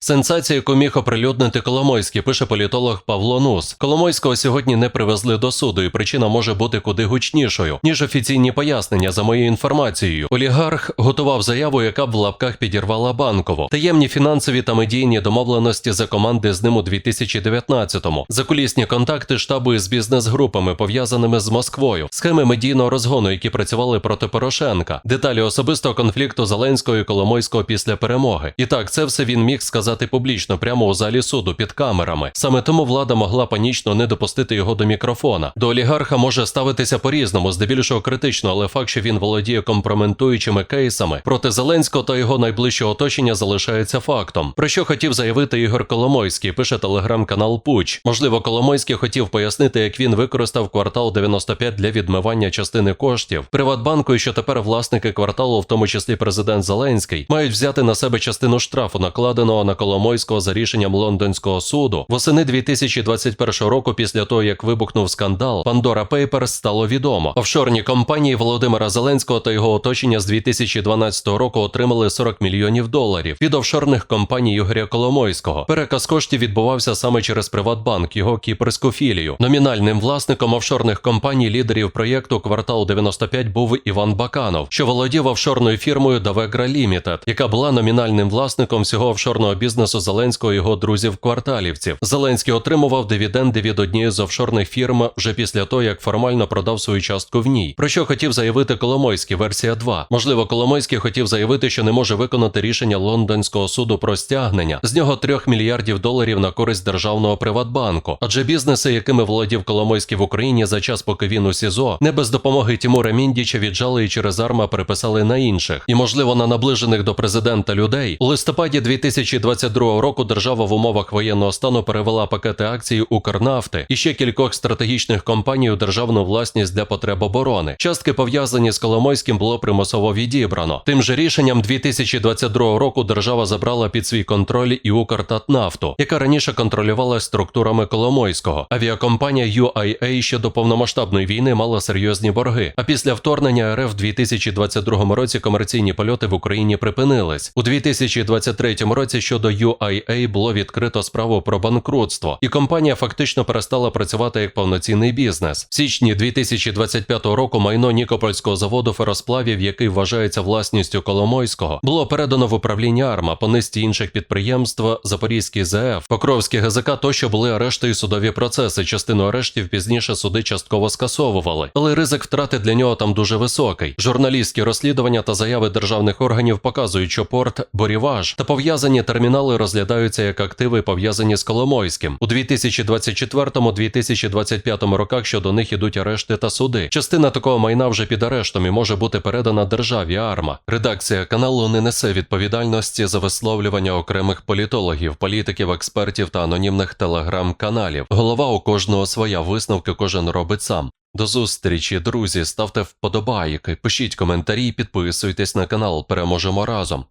Сенсація, яку міг оприлюднити Коломойський, пише політолог Павло Нус. Коломойського сьогодні не привезли до суду, і причина може бути куди гучнішою, ніж офіційні пояснення за моєю інформацією. Олігарх готував заяву, яка б в лапках підірвала банкову. Таємні фінансові та медійні домовленості за команди з ним у 2019-му. Закулісні контакти штабу із бізнес-групами, пов'язаними з Москвою, схеми медійного розгону, які працювали проти Порошенка, деталі особистого конфлікту Зеленського і Коломойського після перемоги. І так, це все він міг сказати публічно прямо у залі суду під камерами. Саме тому влада могла панічно не допустити його до мікрофона. До олігарха може ставитися по-різному, здебільшого критично, але факт, що він володіє компрометуючими кейсами проти Зеленського та його найближчого оточення залишається фактом. Про що хотів заявити Ігор Коломойський, пише телеграм-канал Пуч. Можливо, Коломойський хотів пояснити, як він використав квартал 95 для відмивання частини коштів Приватбанку, що тепер власники кварталу, в тому числі президент Зеленський, мають взяти на себе частину штрафу, накладеного на Коломойського за рішенням лондонського суду. Восени 2021 року, після того як вибухнув скандал, Pandora Papers стало відомо. Офшорні компанії Володимира Зеленського та його оточення з 2012 року отримали 40 мільйонів доларів від офшорних компаній Ігоря Коломойського. Переказ коштів відбувався саме через Приватбанк, його кіпрську філію. Номінальним власником офшорних компаній лідерів проєкту Квартал 95 був Іван Баканов, що володів офшорною фірмою Давегра Лімітед, яка була номінальним власником всього офшорного бізнесу Зеленського і його друзів-кварталівців. Зеленський отримував дивіденди від однієї з офшорних фірм вже після того, як формально продав свою частку в ній. Про що хотів заявити Коломойський, версія 2. Можливо, Коломойський хотів заявити, що не може виконати рішення лондонського суду про стягнення з нього 3 мільярдів доларів на користь державного Приватбанку. Адже бізнеси, якими володів Коломойський в Україні за час, поки він у СІЗО, не без допомоги Тімура Міндіча віджали і через арма переписали на інших, і можливо на наближених до президента людей. У листопаді 2022 року держава в умовах воєнного стану перевела пакети акцій Укрнафти і ще кількох стратегічних компаній у державну власність для потреб оборони. Частки пов'язані з Коломойським було примусово відібрано. Тим же рішенням 2022 року держава забрала під свій контроль і Укртатнафту, яка раніше контролювалася структурами Коломойського. Авіакомпанія UIA ще до повномасштабної війни мала серйозні борги. А після вторгнення РФ в 2022 році комерційні польоти в Україні припинились. У 2023 році щодо UIA було відкрито справу про банкрутство, і компанія фактично перестала працювати як повноцінний бізнес. В січні 2025 року майно Нікопольського заводу феросплавів, який вважається власністю Коломойського, було передано в управління АРМА по низці інших підприємств Запорізький ЗФ, Покровський ГЗК тощо були арешти і судові процеси. Частину арештів пізніше суди частково скасовували, але ризик втрати для нього там дуже високий. Журналістські розслідування та заяви державних органів показують, що порт Боріваж та пов'язані термінали розглядаються як активи, пов'язані з Коломойським. У 2024-2025 роках щодо них ідуть арешти та суди. Частина такого майна вже під арештом і може бути передана державі АРМА. Редакція каналу не несе відповідальності за висловлювання окремих політологів, політиків, експертів та анонімних телеграм-каналів. Голова у кожного своя висновки кожен робить сам. До зустрічі, друзі. Ставте вподобайки, пишіть коментарі, підписуйтесь на канал. Переможемо разом.